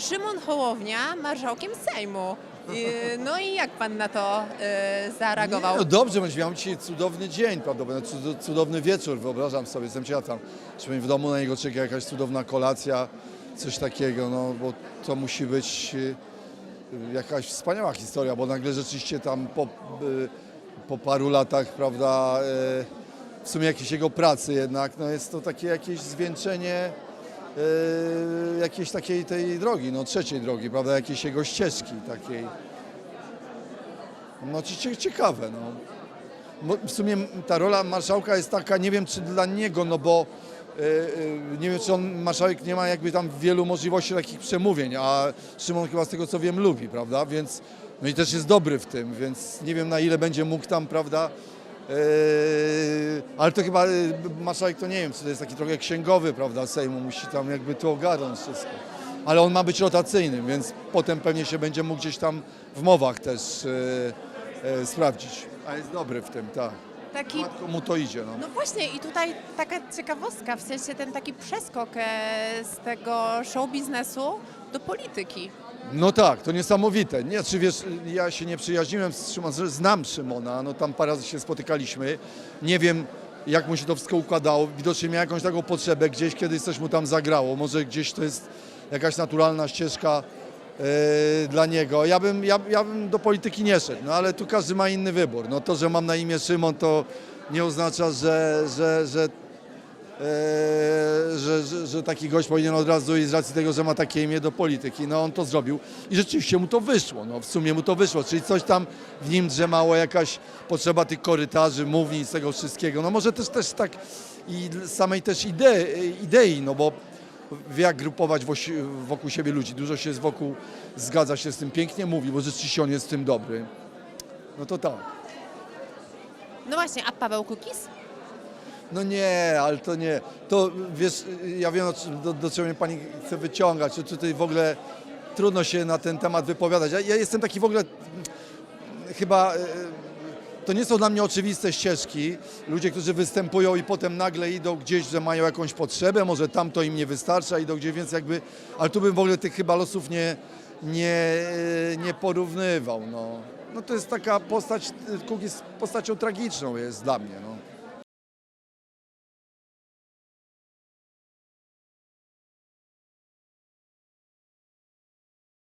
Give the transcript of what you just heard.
Szymon Hołownia marszałkiem Sejmu. No i jak pan na to y, zareagował? Nie, no dobrze, będzie miał dzisiaj cudowny dzień, prawdopodobnie cud- cudowny wieczór, wyobrażam sobie, jestem ciekaw tam, czy w domu na niego czeka jakaś cudowna kolacja, coś takiego, no bo to musi być y, jakaś wspaniała historia, bo nagle rzeczywiście tam po, y, po paru latach, prawda, w sumie jakiejś jego pracy jednak, no jest to takie jakieś zwieńczenie y, jakiejś takiej tej drogi, no trzeciej drogi, prawda, jakiejś jego ścieżki takiej. No cie- ciekawe, no. W sumie ta rola marszałka jest taka, nie wiem czy dla niego, no bo e, e, nie wiem czy on, marszałek nie ma jakby tam wielu możliwości takich przemówień, a Szymon chyba z tego co wiem lubi, prawda, więc no i też jest dobry w tym, więc nie wiem na ile będzie mógł tam, prawda, e, ale to chyba e, marszałek to nie wiem, czy to jest taki trochę księgowy, prawda, Sejmu, musi tam jakby to ogarnąć wszystko. Ale on ma być rotacyjnym, więc potem pewnie się będzie mógł gdzieś tam w mowach też e, e, sprawdzić. A jest dobry w tym, tak. Taki, mu to idzie, no. no właśnie i tutaj taka ciekawostka, w sensie ten taki przeskok e, z tego show biznesu do polityki. No tak, to niesamowite. Nie, czy wiesz, ja się nie przyjaźniłem z Szymonem, znam Szymona, no tam parę razy się spotykaliśmy. Nie wiem, jak mu się to wszystko układało. Widocznie miał jakąś taką potrzebę, gdzieś kiedyś coś mu tam zagrało. Może gdzieś to jest jakaś naturalna ścieżka e, dla niego. Ja bym, ja, ja bym do polityki nie szedł, no ale tu każdy ma inny wybór. No to, że mam na imię Szymon, to nie oznacza, że, że, że że, że, że taki gość powinien od razu i z racji tego, że ma takie imię do polityki, no on to zrobił i rzeczywiście mu to wyszło, no w sumie mu to wyszło, czyli coś tam w nim drzemało, jakaś potrzeba tych korytarzy, mównic, tego wszystkiego, no może też też tak i samej też idei, idei no bo wie jak grupować wokół siebie ludzi, dużo się z wokół zgadza się z tym, pięknie mówi, bo rzeczywiście on jest w tym dobry, no to tak. No właśnie, a Paweł Kukis? No nie, ale to nie. To wiesz, ja wiem do, do czego mnie pani chce wyciągać. Czy tutaj w ogóle trudno się na ten temat wypowiadać. Ja, ja jestem taki w ogóle mm, chyba. e, To nie są dla mnie oczywiste ścieżki. Ludzie, którzy występują i potem nagle idą gdzieś, że mają jakąś potrzebę, może tam to im nie wystarcza, idą gdzieś, więc jakby. Ale tu bym w ogóle tych chyba losów nie, nie, e, nie porównywał. No. no to jest taka postać, Kuk jest postacią tragiczną jest dla mnie. No.